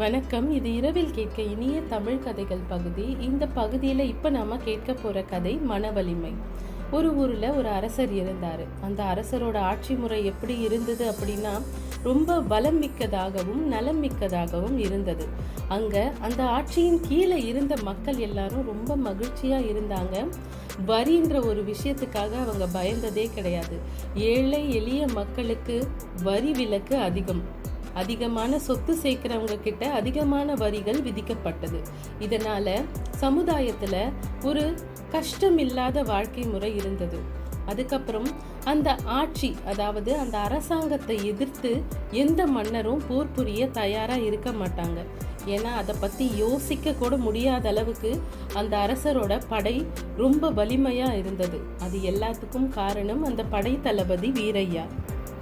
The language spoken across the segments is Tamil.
வணக்கம் இது இரவில் கேட்க இனிய தமிழ் கதைகள் பகுதி. இந்த பகுதியில் இப்போ நாம் கேட்க போகிற கதை மனவலிமை. ஒரு ஊரில் ஒரு அரசர் இருந்தார். அந்த அரசரோட ஆட்சி முறை எப்படி இருந்தது அப்படின்னா ரொம்ப பலம் மிக்கதாகவும் நலம் மிக்கதாகவும் இருந்தது. அங்கே அந்த ஆட்சியின் கீழே இருந்த மக்கள் எல்லாரும் ரொம்ப மகிழ்ச்சியாக இருந்தாங்க. வரின்ற ஒரு விஷயத்துக்காக அவங்க பயந்ததே கிடையாது. ஏழை எளிய மக்களுக்கு வரி விலக்கு அதிகம். அதிகமான சொத்து சேர்க்கிறவங்க கிட்ட அதிகமான வரிகள் விதிக்கப்பட்டது. இதனால சமுதாயத்துல ஒரு கஷ்டம் இல்லாத வாழ்க்கை முறை இருந்தது. அதுக்கப்புறம் அந்த ஆட்சி அதாவது அந்த அரசாங்கத்தை எதிர்த்து எந்த மன்னரும் போர் புரிய தயாரா இருக்க மாட்டாங்க. ஏன்னா அதை பற்றி யோசிக்க கூட முடியாத அளவுக்கு அந்த அரசரோட படை ரொம்ப வலிமையாக இருந்தது. அது எல்லாத்துக்கும் காரணம் அந்த படை தளபதி வீரையா.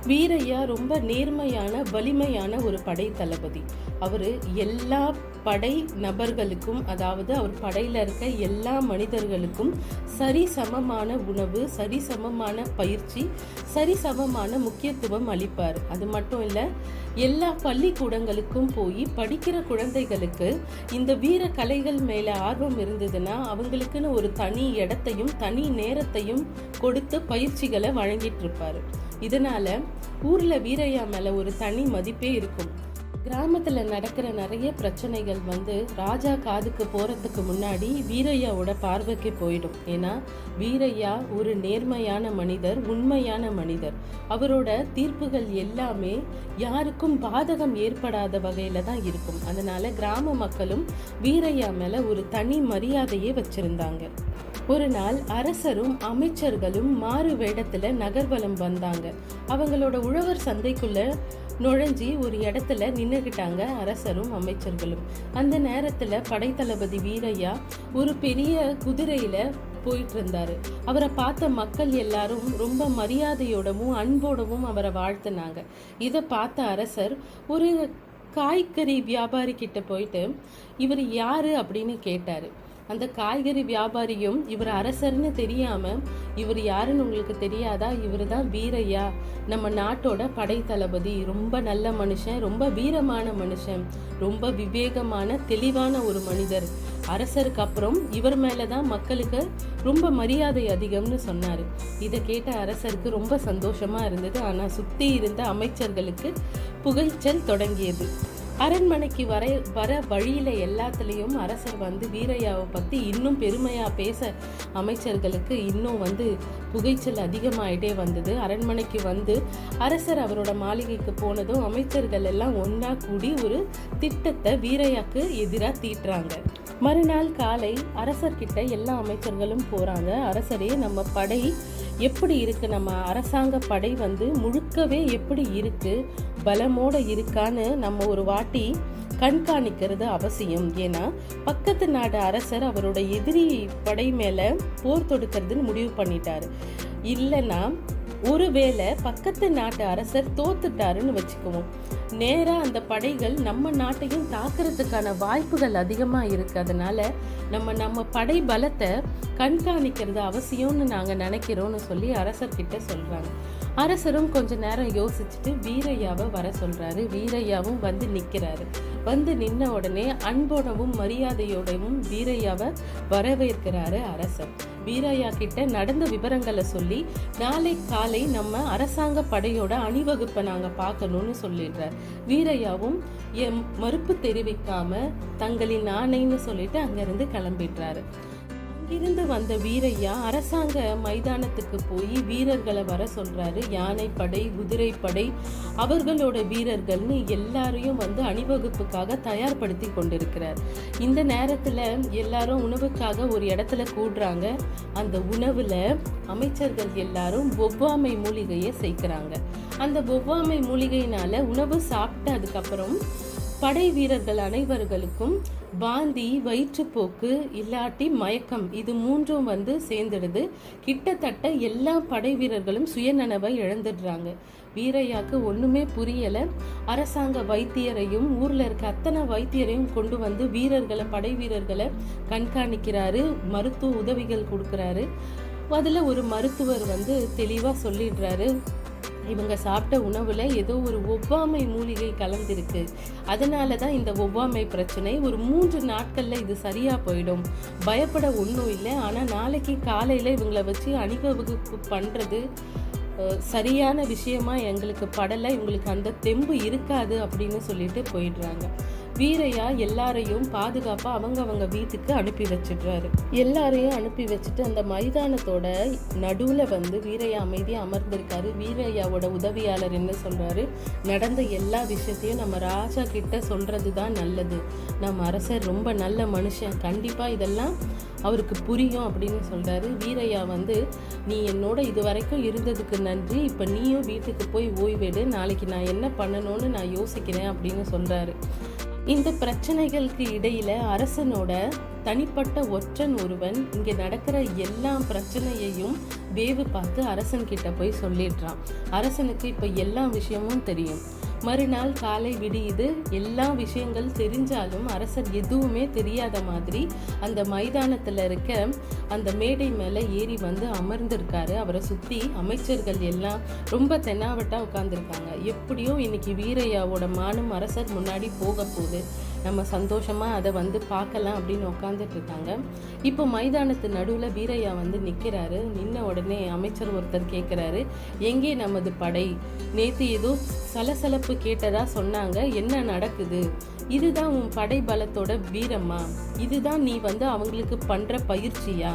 வீரையா ரொம்ப நேர்மையான வலிமையான ஒரு படை தளபதி. அவர் எல்லா படை நபர்களுக்கும் அதாவது அவர் படையில் இருக்க எல்லா மனிதர்களுக்கும் சரிசமமான உணவு சரிசமமான பயிற்சி சரிசமமான முக்கியத்துவம் அளிப்பார். அது மட்டும் இல்லை எல்லா பள்ளிக்கூடங்களுக்கும் போய் படிக்கிற குழந்தைகளுக்கு இந்த வீர கலைகள் மேலே ஆர்வம் இருந்ததுன்னா அவங்களுக்குன்னு ஒரு தனி இடத்தையும் தனி நேரத்தையும் கொடுத்து பயிற்சிகளை வழங்கிட்டு இருப்பார். இதனால ஊர்ல வீரையா மேல ஒரு தனி மதிப்பே இருக்கும். கிராமத்துல நடக்கிற நிறைய பிரச்சனைகள் வந்து ராஜா காதுக்கு போறதுக்கு முன்னாடி வீரையாவோட பார்வைக்கு போயிடும். ஏன்னா வீரையா ஒரு நேர்மையான மனிதர் உண்மையான மனிதர். அவரோட தீர்ப்புகள் எல்லாமே யாருக்கும் பாதகம் ஏற்படாத வகையில தான் இருக்கும். அதனால கிராம மக்களும் வீரையா மேல ஒரு தனி மரியாதையே வச்சிருந்தாங்க. ஒரு நாள் அரசரும் அமைச்சர்களும் மாறு வேடத்துல நகர்வலம் வந்தாங்க. அவங்களோட உழவர் சந்தைக்குள்ள நுழைஞ்சி ஒரு இடத்துல நின்றுக்கிட்டாங்க அரசரும் அமைச்சர்களும். அந்த நேரத்துல படைத்தளபதி வீரையா ஒரு பெரிய குதிரையில போயிட்டு இருந்தாரு அவரை பார்த்த மக்கள் எல்லாரும் ரொம்ப மரியாதையோடவும் அன்போடவும் அவரை வாழ்த்துனாங்க. இதை பார்த்த அரசர் ஒரு காய்கறி வியாபாரி கிட்ட போயிட்டு இவர் யாரு? அப்படின்னு கேட்டாரு. அந்த காய்கறி வியாபாரியும் இவர் அரசர்னு தெரியாம இவர் யாருன்னு உங்களுக்கு தெரியாதா? இவர் தான் வீரையா. நம்ம நாட்டோட படை தளபதி. ரொம்ப நல்ல மனுஷன் ரொம்ப வீரமான மனுஷன் ரொம்ப விவேகமான தெளிவான ஒரு மனிதர். அரசருக்கு அப்புறம் இவர் மேலதான் மக்களுக்கு ரொம்ப மரியாதை அதிகம்னு சொன்னார். இதை கேட்ட அரசருக்கு ரொம்ப சந்தோஷமாக இருந்தது. ஆனால் சுற்றி இருந்த அமைச்சர்களுக்கு புகைச்சல் தொடங்கியது. அரண்மனைக்கு வர வர வழியில் எல்லாத்துலேயும் அரசர் வந்து வீரையாவை பற்றி இன்னும் பெருமையாக பேச அமைச்சர்களுக்கு இன்னும் வந்து புகைச்சல் அதிகமாயிட்டே வந்தது. அரண்மனைக்கு வந்து அரசர் அவரோட மாளிகைக்கு போனதும் அமைச்சர்கள் எல்லாம் ஒன்றா கூடி ஒரு திட்டத்தை வீரையாக்கு எதிராக தீட்டுறாங்க. மறுநாள் காலை அரசர்கிட்ட எல்லா அமைச்சர்களும் போகிறாங்க அரசரே நம்ம படை எப்படி இருக்குது நம்ம அரசாங்க படை வந்து முழுக்கவே எப்படி இருக்குது பலமோடு இருக்கான்னு நம்ம ஒரு வாட்டி கண்காணிக்கிறது அவசியம். ஏன்னா பக்கத்து நாடு அரசர் அவரோட எதிரி படை மேலே போர் தொடுக்கிறதுன்னு முடிவு பண்ணிட்டாரு. இல்லைன்னா ஒருவேளை பக்கத்து நாட்டு அரசர் தோத்துட்டாருன்னு வச்சுக்குவோம். நேராக அந்த படைகள் நம்ம நாட்டையும் தாக்குறதுக்கான வாய்ப்புகள் அதிகமாக இருக்கிறதுனால அதனால நம்ம நம்ம படை பலத்தை கண்காணிக்கிறது அவசியம்னு நாங்கள் நினைக்கிறோம்னு சொல்லி அரசர்கிட்ட சொல்கிறாங்க அரசரும் கொஞ்ச நேரம் யோசிச்சுட்டு வீரையாவை வர சொல்கிறாரு வீரையாவும் வந்து நிற்கிறாரு வந்து நின்ன உடனே அன்போடவும் மரியாதையோடவும் வீரையாவை வரவேற்கிறாரு அரசர். வீரையா கிட்ட நடந்த விவரங்களை சொல்லி நாளை காலை நம்ம அரசாங்க படையோட அணிவகுப்பை நாங்கள் பார்க்கணும்னு சொல்லிடுறார். வீரையாவும் எம் மறுப்பு தெரிவிக்காம தங்களின் ஆணைன்னு சொல்லிட்டு அங்கேருந்து கிளம்பிடுறாரு. அங்கிருந்து வந்த வீரையா அரசாங்க மைதானத்துக்கு போய் வீரர்களை வர சொல்றாரு. யானைப்படை குதிரைப்படை அவர்களோட வீரர்கள்னு எல்லாரையும் வந்து அணிவகுப்புக்காக தயார்படுத்தி கொண்டிருக்கிறார். இந்த நேரத்துல எல்லாரும் உணவுக்காக ஒரு இடத்துல கூடுறாங்க. அந்த உணவுல அமைச்சர்கள் எல்லாரும் ஒவ்வாமை மூலிகையை சேர்க்கிறாங்க. அந்த ஒவ்வாமை மூலிகையினால உணவு சாப்பிட்டு அதுக்கப்புறம் படை வீரர்கள் அனைவர்களுக்கும் வாந்தி வயிற்றுப்போக்கு இல்லாட்டி மயக்கம் இது மூன்றும் வந்து சேர்ந்துடுது. கிட்டத்தட்ட எல்லா படை வீரர்களும் சுயநனவை இழந்துடுறாங்க. வீரையாக்கு ஒண்ணுமே புரியல. அரசாங்க வைத்தியரையும் ஊர்ல இருக்க அத்தனை வைத்தியரையும் கொண்டு வந்து வீரர்களை படை வீரர்களை கண்காணிக்கிறாரு. மருத்துவ உதவிகள் கொடுக்கறாரு. அதுல ஒரு மருத்துவர் வந்து தெளிவா சொல்லிடுறாரு. இவங்க சாப்பிட்ட உணவில் ஏதோ ஒரு ஒவ்வாமை மூலிகை கலந்திருக்கு. அதனால தான் இந்த ஒவ்வாமை பிரச்சனை ஒரு மூன்று நாட்களில் இது சரியாக போயிடும். பயப்பட ஒன்றும் இல்லை. ஆனால் நாளைக்கு காலையில் இவங்களை வச்சு அணிக வகுப்பு பண்ணுறது சரியான விஷயமா எங்களுக்கு படலை. இவங்களுக்கு அந்த தெம்பு இருக்காது அப்படின்னு சொல்லிட்டு போயிடுறாங்க. வீரையா எல்லாரையும் பாதுகாப்பா அவங்க அவங்க வீட்டுக்கு அனுப்பி வச்சிடுறாரு. எல்லாரையும் அனுப்பி வச்சுட்டு அந்த மைதானத்தோட நடுவுல வந்து வீரையா அமைதியா அமர்ந்திருக்காரு. வீரையாவோட உதவியாளர் என்ன சொல்றாரு? நடந்த எல்லா விஷயத்தையும் நம்ம ராஜா கிட்ட சொல்றது தான் நல்லது. நம்ம அரசர் ரொம்ப நல்ல மனுஷன். கண்டிப்பா இதெல்லாம் அவருக்கு புரியும் அப்படின்னு சொல்கிறாரு வீரையா வந்து நீ என்னோட இது வரைக்கும் இருந்ததுக்கு நன்றி. இப்போ நீயும் வீட்டுக்கு போய் ஓய்வெடு. நாளைக்கு நான் என்ன பண்ணணும்னு நான் யோசிக்கிறேன் அப்படின்னு சொல்கிறாரு இந்த பிரச்சனைகளுக்கு இடையில அரசனோட தனிப்பட்ட ஒற்றன் ஒருவன் இங்க நடக்கிற எல்லா பிரச்சனையையும் வேவு பார்த்து அரசன் கிட்ட போய் சொல்லிடுறான். அரசனுக்கு இப்ப எல்லா விஷயமும் தெரியும். மறுநாள் காலை விடியுது. எல்லா விஷயங்கள் தெரிஞ்சாலும் அரசர் எதுவுமே தெரியாத மாதிரி அந்த மைதானத்துல இருக்க அந்த மேடை மேல ஏறி வந்து அமர்ந்திருக்காரு. அவரை சுத்தி அமைச்சர்கள் எல்லாம் ரொம்ப தென்னாவட்டா உட்கார்ந்துருக்காங்க. எப்படியும் இன்னைக்கு வீரையாவோட மானம் அரசர் முன்னாடி போக போகுது. நம்ம சந்தோஷமாக அதை வந்து பார்க்கலாம் அப்படின்னு உட்காந்துட்டு இருக்காங்க. இப்போ மைதானத்து நடுவில் வீரையா வந்து நிற்கிறாரு நின்ன உடனே அமைச்சர் ஒருத்தர் கேட்குறாரு எங்கே நமது படை? நேற்று ஏதோ சலசலப்பு கேட்டதா சொன்னாங்க. என்ன நடக்குது? இதுதான் உன் படை பலத்தோட வீரமா இதுதான் நீ வந்து அவங்களுக்கு பண்ணுற பயிற்சியா?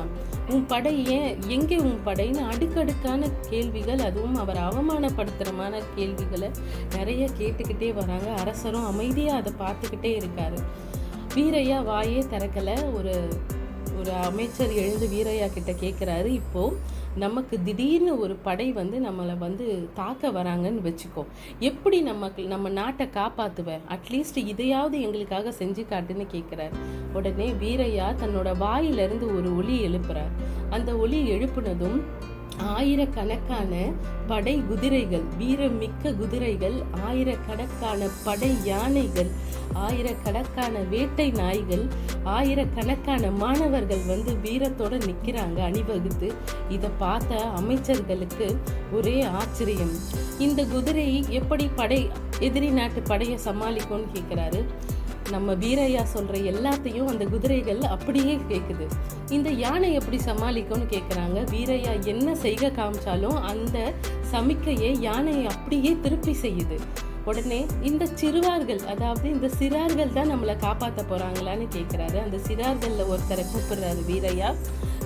உன் படை ஏன் எங்கே உன் படைன்னு அடுக்கடுக்கான கேள்விகள் அதுவும் அவர் அவமானப்படுத்துறமான கேள்விகளை நிறைய கேட்டுக்கிட்டே வராங்க. அரசரும் அமைதியாக அதை பார்த்துக்கிட்டே இருக்காரு. வீரையா வாயே திறக்கலை. ஒரு ஒரு அமைச்சர் எழுந்து வீரையா கிட்ட கேட்குறாரு இப்போது நமக்கு திடீர்னு ஒரு படை வந்து நம்மளை வந்து தாக்க வராங்கன்னு வச்சுக்கோ. எப்படி நமக்கு நம்ம நாட்டை காப்பாற்றுவேன் அட்லீஸ்ட் இதையாவது எங்களுக்காக செஞ்சு காட்டுன்னு கேட்குறார் உடனே வீரையா தன்னோட வாயிலிருந்து ஒரு ஒலி எழுப்புறார். அந்த ஒலி எழுப்புனதும் ஆயிரக்கணக்கான படை குதிரைகள் வீரமிக்க குதிரைகள் ஆயிரக்கணக்கான படை யானைகள் ஆயிரக்கணக்கான வேட்டை நாய்கள் ஆயிரக்கணக்கான மாணவர்கள் வந்து வீரத்தோட நிக்கிறாங்க அணிவகுத்து. இதை பார்த்த அமைச்சர்களுக்கு ஒரே ஆச்சரியம். இந்த குதிரை எப்படி படை எதிரி நாட்டு படையை சமாளிக்கும்னு கேட்குறாரு. நம்ம வீரையா சொல்ற எல்லாத்தையும் அந்த குதிரைகள் அப்படியே கேக்குது. இந்த யானை எப்படி சமாளிக்கும்னு கேட்குறாங்க வீரையா என்ன செய்க காமிச்சாலும் அந்த சமிக்கையை யானையை அப்படியே திருப்பி செய்யுது. உடனே இந்த சிறுவார்கள் அதாவது இந்த சிறார்கள் தான் நம்மளை காப்பாற்ற போகிறாங்களான்னு கேட்குறாரு அந்த சிறார்களில் ஒருத்தரை கூப்பிடுறாரு வீரையா.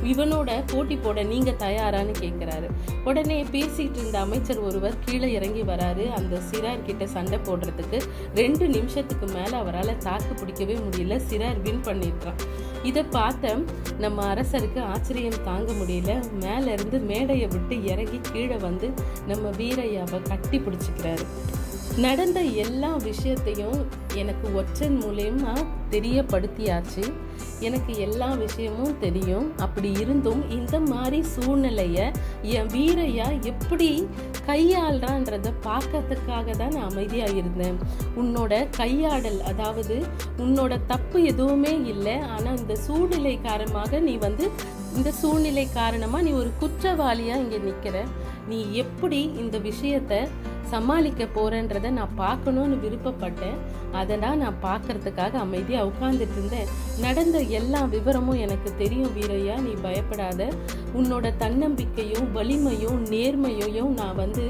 இவனோட போட்டி போட நீங்கள் தயாரான்னு கேட்குறாரு உடனே பேசிகிட்டு இருந்த அமைச்சர் ஒருவர் கீழே இறங்கி வராரு. அந்த சிறார்கிட்ட சண்டை போடுறதுக்கு ரெண்டு நிமிஷத்துக்கு மேலே அவரால் தாக்கு பிடிக்கவே முடியல. சிறார் வின் பண்ணிடுறான் இதை பார்த்த நம்ம அரசருக்கு ஆச்சரியம் தாங்க முடியல. மேலேருந்து மேடையை விட்டு இறங்கி கீழே வந்து நம்ம வீரையாவை கட்டி பிடிச்சிக்கிறாரு. நடந்த எல்லா விஷயத்தையும் எனக்கு ஒற்றன் மூலயமா தெரியப்படுத்தியாச்சு. எனக்கு எல்லா விஷயமும் தெரியும். அப்படி இருந்தும் இந்த மாதிரி சூழ்நிலையை என் வீரையா எப்படி கையாள்றான்றத பார்க்கறதுக்காக தான் நான் அமைதியாக இருந்தேன். உன்னோட கையாடல் அதாவது உன்னோட தப்பு எதுவுமே இல்லை. ஆனால் இந்த சூழ்நிலை காரணமாக நீ வந்து இந்த சூழ்நிலை காரணமாக நீ ஒரு குற்றவாளியாக இங்கே நிற்கிற நீ எப்படி இந்த விஷயத்த சமாளிக்க போறேன்றத நான் பார்க்கணும்னு விருப்பப்பட்டேன். அதை தான் நான் பார்க்கறதுக்காக அமைதியாக உட்கார்ந்துட்டு இருந்தேன் நடந்த எல்லா விவரமும் எனக்கு தெரியும் வீரையா நீ பயப்படாத. உன்னோட தன்னம்பிக்கையும் வலிமையும் நேர்மையையும் நான் வந்து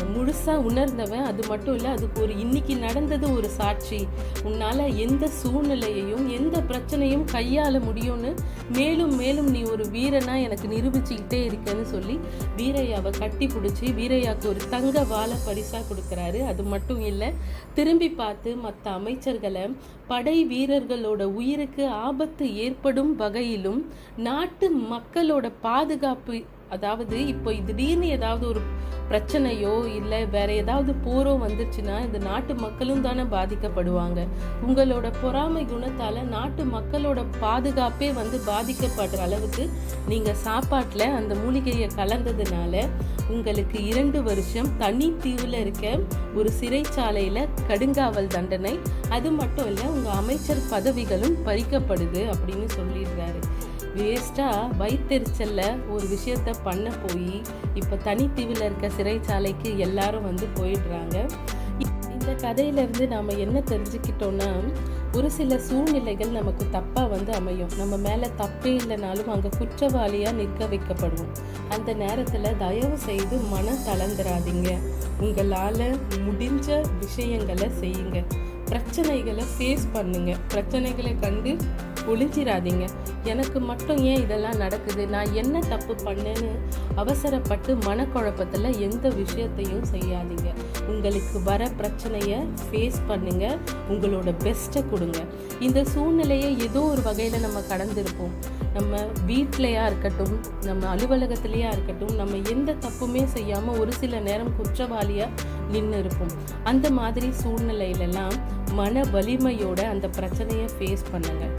முழுசாக உணர்ந்தவன் அது மட்டும் இல்லை அதுக்கு ஒரு இன்னைக்கு நடந்தது ஒரு சாட்சி. உன்னால் எந்த சூழ்நிலையையும் எந்த பிரச்சனையும் கையாள முடியும்னு மேலும் மேலும் நீ ஒரு வீரனா எனக்கு நிரூபிச்சுக்கிட்டே இருக்கேன்னு சொல்லி வீரையாவை கட்டி பிடிச்சி வீரையாவுக்கு ஒரு தங்க வாழை பரிசாக கொடுக்குறாரு. அது மட்டும் இல்லை திரும்பி பார்த்து மற்ற அமைச்சர்களை படை வீரர்களோட உயிருக்கு ஆபத்து ஏற்படும் வகையிலும் நாட்டு மக்களோட பாதுகாப்பு அதாவது இப்போ திடீர்னு ஏதாவது ஒரு பிரச்சனையோ இல்லை வேற ஏதாவது போரோ வந்துச்சுன்னா இந்த நாட்டு மக்களும் தானே பாதிக்கப்படுவாங்க. உங்களோட பொறாமை குணத்தால நாட்டு மக்களோட பாதுகாப்பே வந்து பாதிக்கப்படுற அளவுக்கு நீங்க சாப்பாட்டில் அந்த மூலிகையை கலந்ததுனால உங்களுக்கு இரண்டு வருஷம் தனி தீவில் இருக்க ஒரு சிறைச்சாலையில கடுங்காவல் தண்டனை அது மட்டும் இல்லை உங்க அமைச்சர் பதவிகளும் பறிக்கப்படுது அப்படின்னு சொல்லி வேஸ்ட்டாக வைத்தெரிச்சலில் ஒரு விஷயத்த பண்ண போய் இப்போ தனித்தீவில் இருக்க சிறைச்சாலைக்கு எல்லாரும் வந்து போயிடுறாங்க. இந்த கதையிலேருந்து நாம் என்ன தெரிஞ்சுக்கிட்டோன்னா ஒரு சில சூழ்நிலைகள் நமக்கு தப்பாக வந்து அமையும். நம்ம மேலே தப்பே இல்லைனாலும் அங்கே குற்றவாளியாக நிற்க வைக்கப்படுவோம். அந்த நேரத்தில் தயவு செய்து மனம் தளர்ந்துடாதீங்க உங்களால் முடிஞ்ச விஷயங்களை செய்யுங்க. பிரச்சனைகளை ஃபேஸ் பண்ணுங்கள் பிரச்சனைகளை கண்டு ஒளிஞ்சிடாதீங்க எனக்கு மட்டும் ஏன் இதெல்லாம் நடக்குது? நான் என்ன தப்பு பண்ணேன்னு அவசரப்பட்டு மனக்குழப்பத்தில் எந்த விஷயத்தையும் செய்யாதீங்க. உங்களுக்கு வர பிரச்சனையை ஃபேஸ் பண்ணுங்க. உங்களோட பெஸ்ட்டை கொடுங்க. இந்த சூழ்நிலையை ஏதோ ஒரு வகையில் நம்ம கடந்திருப்போம். நம்ம வீட்டிலையாக இருக்கட்டும் நம்ம அலுவலகத்திலையா இருக்கட்டும் நம்ம எந்த தப்புமே செய்யாமல் ஒரு சில நேரம் குற்றவாளியாக நின்று இருப்போம். அந்த மாதிரி சூழ்நிலையிலலாம் மன வலிமையோட அந்த பிரச்சனையை ஃபேஸ் பண்ணுங்கள்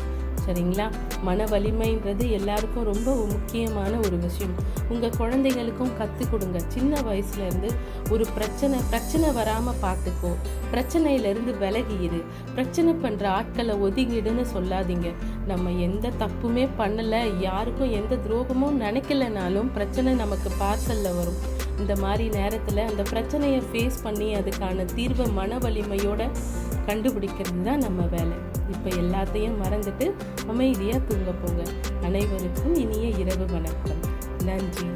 சரிங்களா? மன வலிமைன்றது எல்லாருக்கும் ரொம்ப முக்கியமான ஒரு விஷயம். உங்கள் குழந்தைங்களுக்கும் கற்றுக் கொடுங்க. சின்ன வயசுலேருந்து ஒரு பிரச்சனை பிரச்சனை வராமல் பார்த்துக்கோ பிரச்சனையிலேருந்து விலகிடு பிரச்சனை பண்ணுற ஆட்களை ஒதுங்கிடுன்னு சொல்லாதீங்க. நம்ம எந்த தப்புமே பண்ணலை. யாருக்கும் எந்த துரோகமும் நினைக்கலனாலும் பிரச்சனை நமக்கு பார்சலில் வரும். இந்த மாதிரி நேரத்தில் அந்த பிரச்சனையை ஃபேஸ் பண்ணி அதுக்கான தீர்வை மன வலிமையோட கண்டுபிடிக்கிறது தான் நம்ம வேலை. இப்போ எல்லாத்தையும் மறந்துட்டு அமைதியாக தூங்க போங்க. அனைவருக்கும் இனிய இரவு வணக்கம். நன்றி.